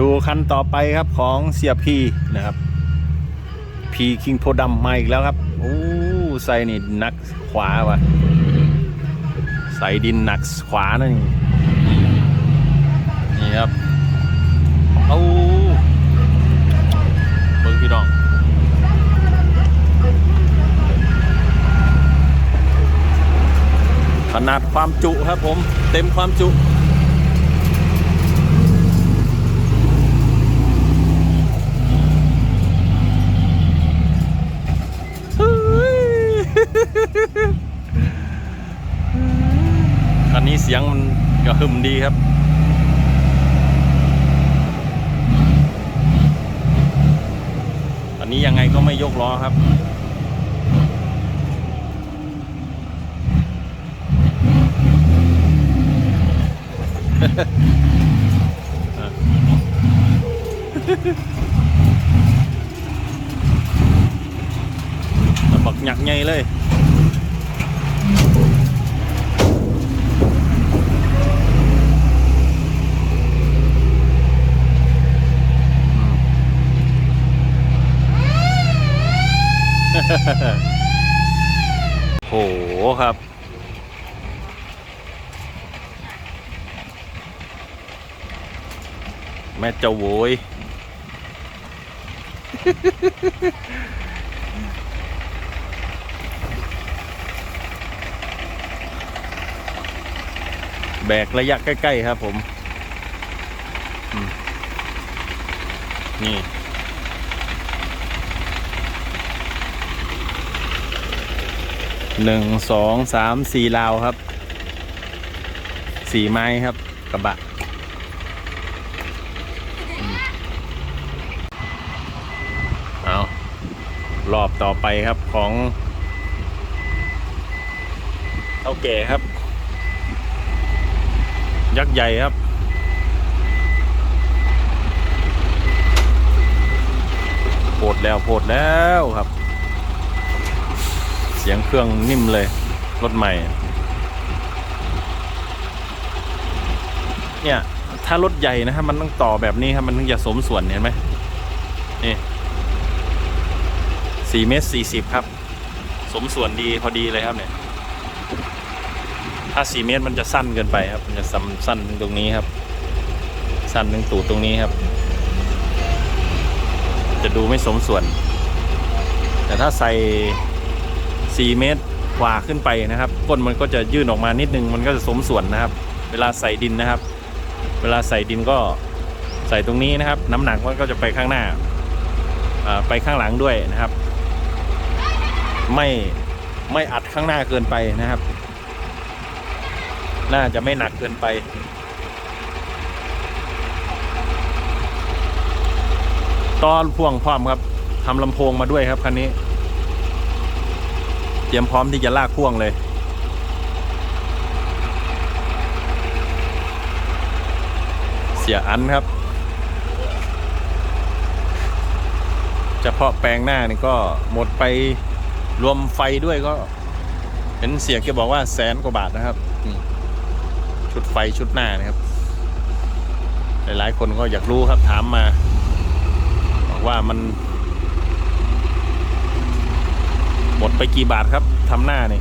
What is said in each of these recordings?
ดูคันต่อไปครับของเสียพีนะครับพีคิงโพดำมาอีกแล้วครับโอ้ใส่นี่หนักขวาวะใส่ดินหนักขวานั่นนี่ครับเอาเบิ้งพี่น้องขนาดความจุครับผมเต็มความจุ คันนี้เสียงมันกระ หึ่มดีครับอันนี้ยังไงก็ไม่ยกล้อครับบักหยักใหญ่เลย โหครับ แม่เจ้าโวยแบกระยะใกล้ ๆ ครับผมมนี่ หนึ่งสองสามสี่ลาวครับสี่ไม้ครับกระบะเอารอบต่อไปครับของเท่าแก่ครับ ยักษ์ใหญ่ครับโพดแล้วโพดแล้วครับ สียงเครื่องนิ่มเลย รถใหม่ เนี่ย ถ้ารถใหญ่นะครับ มันต้องต่อแบบนี้ครับ มันถึงจะสมส่วนเห็นไหมนี่สี่เมตรสี่สิบครับ สมส่วนดีพอดีเลยครับเนี่ย ถ้าสี่เมตรมันจะสั้นเกินไปครับ มันจะสั้นสั้นถึงตรงนี้ครับ สั้นถึงตูดตรงนี้ครับ จะดูไม่สมส่วน แต่ถ้าใส่ 4 เมตรกว่าขึ้นไปนะครับ ก้นมันก็จะยื่นออกมานิดนึงมันก็จะสมส่วนนะครับ เวลาใส่ดินนะครับ เวลาใส่ดินก็ใส่ตรงนี้นะครับ น้ำหนักมันก็จะไปข้างหน้าอ่าไปข้างหลังด้วยนะครับ ไม่ไม่อัดข้างหน้าเกินไปนะครับ น่าจะไม่หนักเกินไปตอนพ่วงพร้อมครับทำลำโพงมาด้วยครับคันนี้ เตรียมพร้อมที่จะลากพ่วงเลย เสียอันครับเฉพาะแปลงหน้านี่ก็หมดไปรวมไฟด้วยก็ เห็นเสียงแกบอกว่าแสนกว่าบาทนะครับนี่ชุดไฟชุดหน้านะครับ หลายๆคนก็อยากรู้ครับถามมา บอกว่ามัน หมดไปกี่บาทครับทำหน้านี่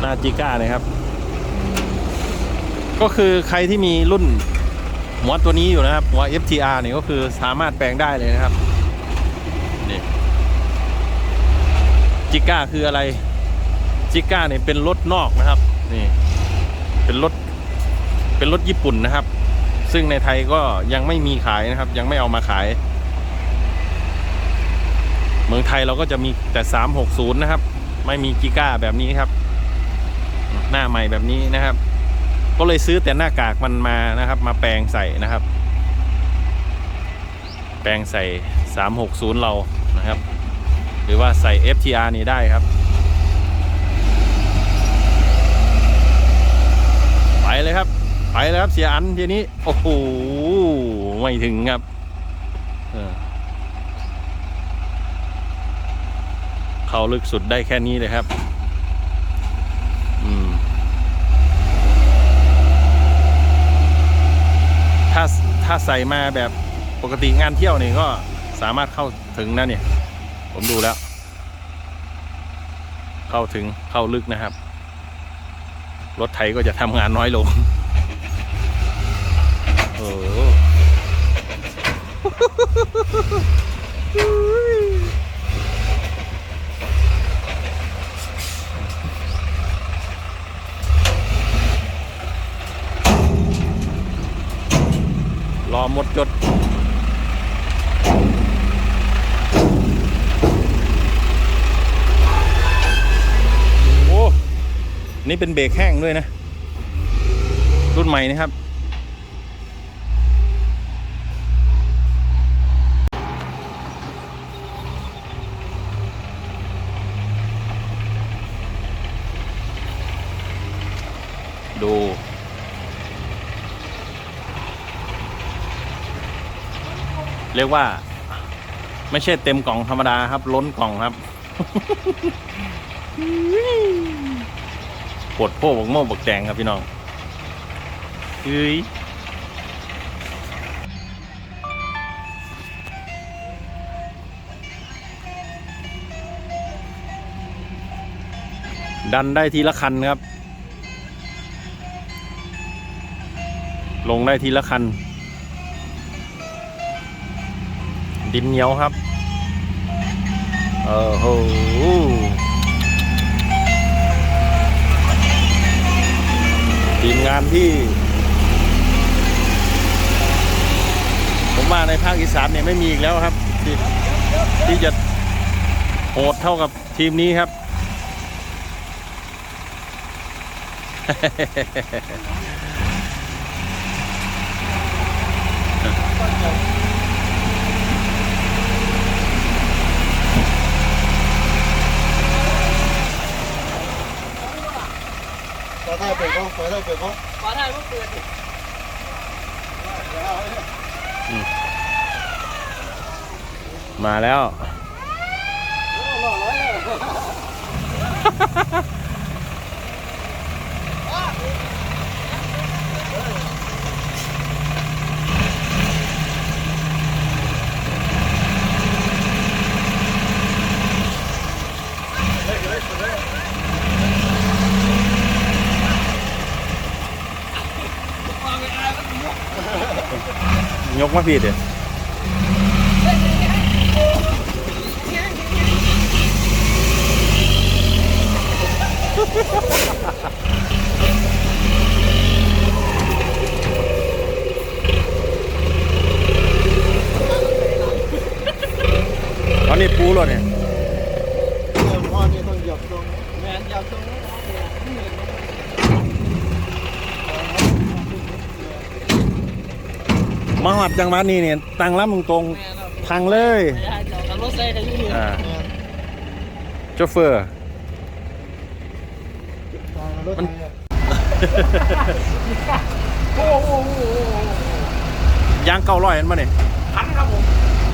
หน้าจิก้าเนี่ยครับ ก็คือใครที่มีรุ่นหัวตัวนี้อยู่นะครับหัว FTR เนี่ยก็คือสามารถแปลงได้เลยนะครับนี่จิก้าคืออะไรจิก้าเนี่ยเป็นรถนอกนะครับนี่เป็นรถเป็นรถญี่ปุ่นนะครับ ซึ่งในไทยก็ยังไม่มีขายนะครับ ยังไม่เอามาขาย เมืองไทยเราก็จะมีแต่ 360 นะครับ ไม่มีกิก้าแบบนี้ครับ หน้าใหม่แบบนี้นะครับ ก็เลยซื้อแต่หน้ากากมันมานะครับ มาแปลงใส่นะครับ แปลงใส่ 360 เรานะครับ หรือว่าใส่ FTR นี่ได้ครับ ไปเลยครับ ไปเลยครับเสียอันทีนี้ โอ้โห ไม่ถึงครับ เออ เขาลึกสุดได้แค่นี้เลยครับถ้าถ้าใส่มาแบบปกติงานเที่ยวนี่ก็สามารถเข้าถึงนะเนี่ย ผมดูแล้ว เข้าถึงเข้าลึกนะครับ รถไถก็จะทำงานน้อยลงโอ้ อหมดจด โอ้ นี่เป็นเบรกแห้งด้วยนะ รุ่นใหม่นะครับ ดู เรียกว่า ไม่ใช่เต็มกล่องธรรมดาครับ ล้นกล่องครับปวดโป้บกโม่บกแดงครับพี่น้องเฮ้ยดันได้ทีละคันครับ ลงได้ทีละคัน ดินเหนียวครับเออโหทีมงานที่ ผมว่าในภาคอีสานเนี่ยไม่มีอีกแล้วครับ ที่ที่จะโหดเท่ากับทีมนี้ครับ ขอถ่ายเปิดกล้องขอถ่ายเปิดกล้องขอถ่ายรูปเปิดดิมาแล้ว ยกมาผิดเดี๋ยวตอนนี้ปูรถเนี่ยเดี๋ยวพ่อนี่ต้องหยียบตรงแมนยากตรง มาหัดจังหวัดนี้เนี่ยตั้งลำตรงแมนครับๆทางเลยอยากจะรถใส่กันอยู่นี่อ่าเนี่ยโชเฟอร์ทางรถไฟอะโอ้โหยางเก้าร้อยเห็นปะเนี่ยพันครับผม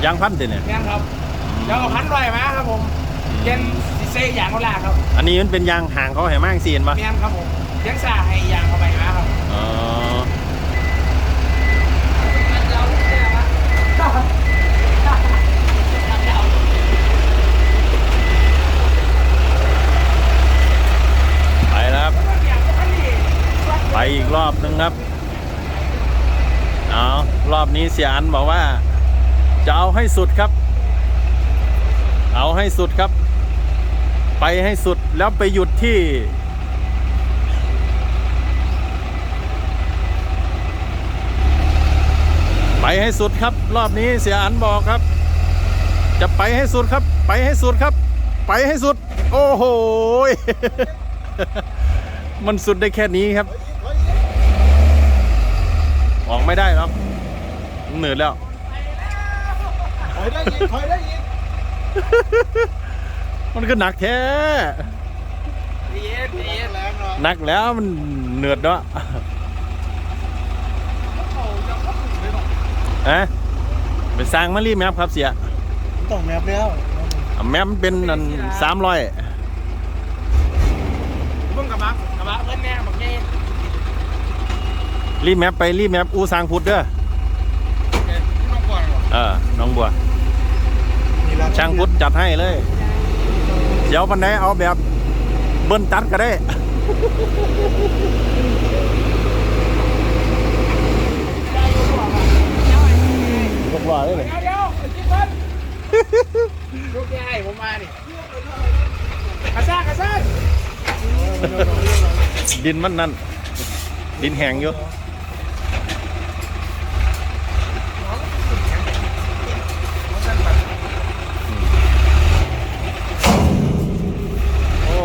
ยางพันเต็เนี่ยแมนครับเดี๋ยวเอาพันลอยมาครับผมเย็นสิเซอย่างโนลาครับ อันนี้มันเป็นยางห่างเขาเห็นมากสีเห็นปะแมนครับผมเลี้ยังสาให้ยางเข้าไปมาครับอ๋อ ไปแล้วครับไปอีกรอบนึงครับเอารอบนี้เสียอันบอกว่า จะเอาให้สุดครับ เอาให้สุดครับ ไปให้สุดแล้วไปหยุดที่ ไปให้สุดครับ รอบนี้เสียอันบอกครับ จะไปให้สุดครับ ไปให้สุดครับ ไปให้สุด โอ้โหมันสุดได้แค่นี้ครับ ออกไม่ได้หรอกมันเหนื่อยแล้วถอยได้อีกถอยได้อีกมันก็หนักแท้เย็นเย็นแรงหน่อยหนักแล้วมันเหนื่อยด้วย อะไปสร้างมารีแมปครับเสียต้องแมปแล้วอะแมปมันเป็นอันสามร้อยเพิ่งกระบะกระบะเพิ่นแน่บอกไงรีแมปไปรีแมปอูสร้างพุทธเด้อเออน้องบัวนี่ละช่างพุทธจัดให้เลยเดี๋ยววันไหนเอาแบบเบิ้ลจัดก็ได้ ผมว่าเลยเดี๋ยเดี๋ยวจิ๊บเบิ้ลลูกแกให้ผมมาดิกระซ่ากระซ่าดินมันนั่น ดินแห้งอยู่โอ้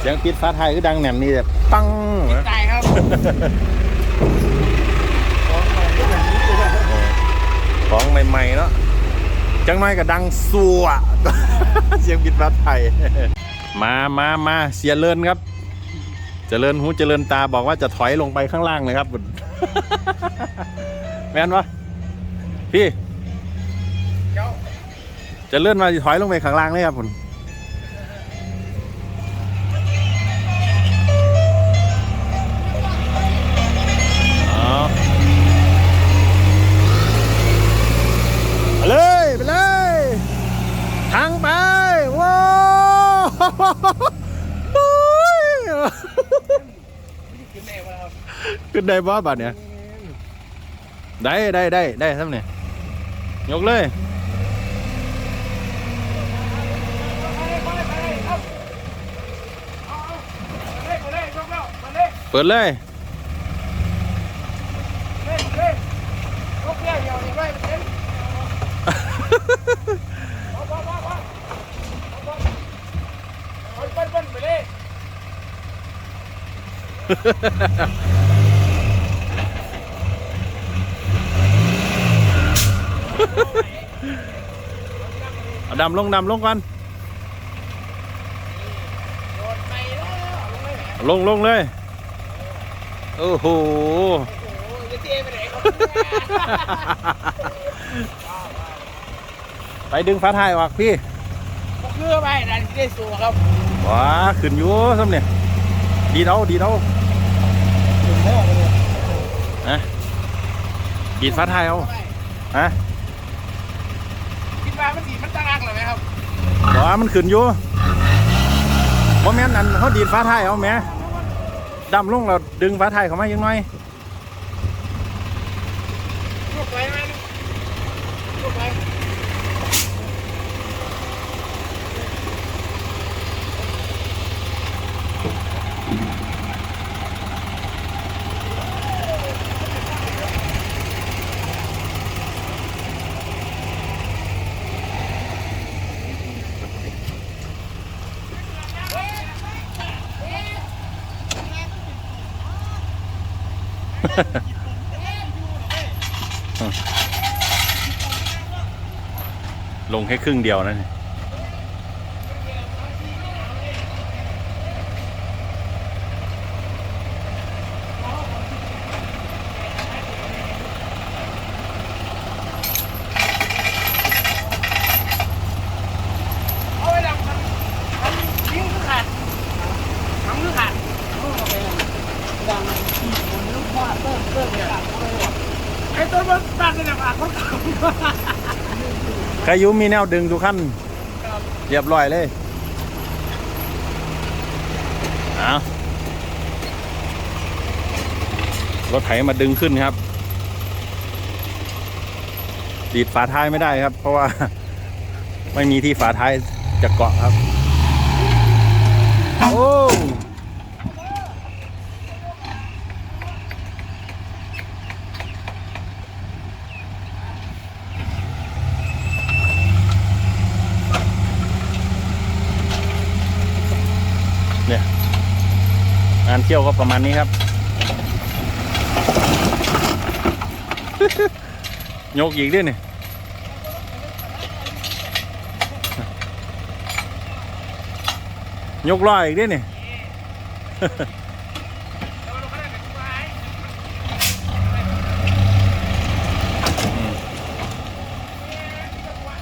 เสียงปิดฟ้าไทยก็ดังแหนมนี่แบบปังตายครับ ของใหม่ๆเนาะจังน้อยก็ดังสัวเสียงบิดฟ้าไทยมามามาเสียเลินครับเจริญหูเจริญตาบอกว่าจะถอยลงไปข้างล่างเลยครับแมนวะพี่เดี๋ยวเจะเลื่อนมาถอยลงไปข้างล่างเลยครับผม นได้บ่บัดเนี่ยได้ได้ได้ได้ครับเนี่ยยกเลยไปเลยไปเลยไปเลย เลยยกเดียวเดียวนี่ไว้เต็มเอาเอาเอาเอาเอาเอาเบิ้ลเบิ้ลไปเลยเอาดำลงดำลงก่อนโดนไปแล้วลงเลยแหมลงลงเลย โอ้โหโอ้โหจะเทไปไหนครับไปดึงฟ้าท้ายออกพี่ก็คือไปดันที่ได้สูครับว้าขึ้นอยู่ซ้ำเนี่ยดีดเอาดีดเอาถึงแล้วเนี่ยนะดีดฟ้าท้ายเอาไปฮะคิด ว่ามันดีมันตั้งรักเลยไหมครับว่ามันขึ้นอยู่เพราะแม่นอันเขาดีดฟ้าไทยเอาแหม่ดำลงเราดึงฟ้าไทยเขามายังไงลูกไปไหมลูกไป ลงแค่ครึ่งเดียวนั่นนี่เอาไว้ดังมันมันยิงคือขาดทำคือขาดดังมันลูกพ่อเติมเติมเนี่ยไอ้ตัวมันตัดเนี่ยปากเขาตัด ใครอยุมีแนวดึงทุกขั้นเรียบร้อยเลยเอารถไถมาดึงขึ้นครับ ดีดฝาท้ายไม่ได้ครับ เพราะว่าไม่มีที่ฝาท้ายจะเกาะครับ โอ้านเที่ยวก็ประมาณนี้ครับ โยกอีกด้วยนี่ยกล้ออีกด้วยนี่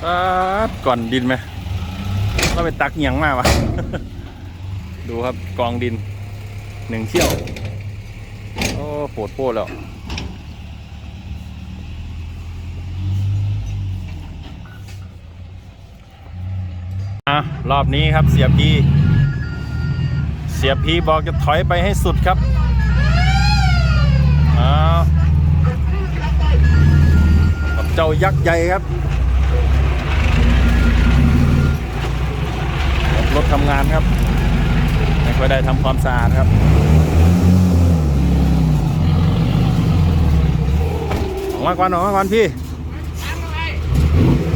ป๊าดก่อนดินไหมก็ไปตักเหียงมากวะ ดูครับกองดิน หนึ่งเที่ยว โอ้ปวดโป้แล้ว รอบนี้ครับเสียพีเสียพีบอกจะถอยไปให้สุดครับอ้าวเจ้ายักษ์ใหญ่ครับรถทำงานครับ ไม่ค่อยได้ทำความสะอาดครับ ออกมาก่อนออกมาก่อนพี่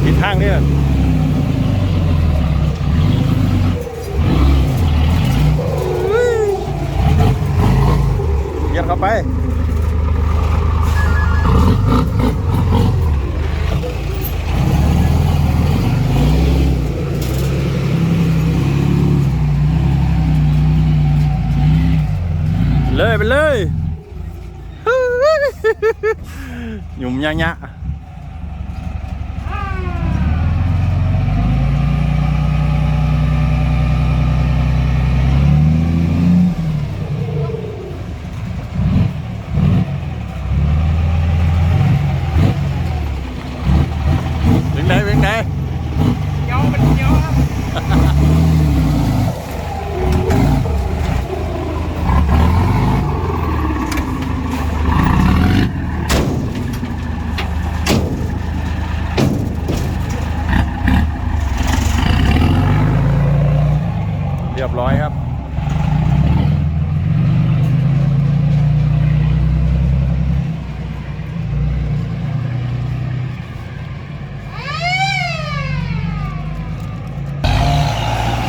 ผิดทางเนี่ยเยียดเข้าไป เลยไปเลยหยุ่มยะยะเป็นไงเป็นไง เงี้ยวมันเงี้ยวครับ เรียบร้อยครับ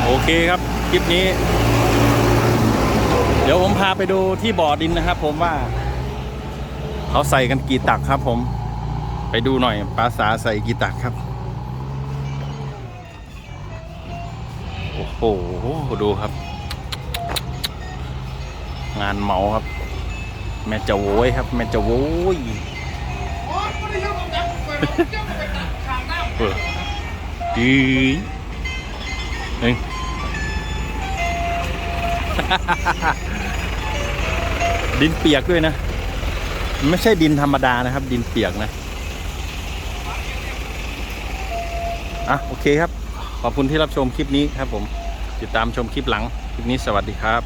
โอเคครับ คลิปนี้ เดี๋ยวผมพาไปดูที่บ่อดินนะครับผมว่า เขาใส่กันกี่ตักครับผม ไปดูหน่อยปลาสาใส่กี่ตักครับ โอ้โหดูครับ งานเมาครับ แม่จะโว้ยครับ แม่จะโว้ยโอ้ยไม่ได้เยี่ยมกับจับไปเยี่ยมกับไปตัดขางหน้าเออดีหนึ่งดินเปียกด้วยนะ ไม่ใช่ดินธรรมดานะครับ ดินเปียกนะอะโอเคครับ ขอบคุณที่รับชมคลิปนี้ครับผม ติดตามชมคลิปหลัง คลิปนี้สวัสดีครับ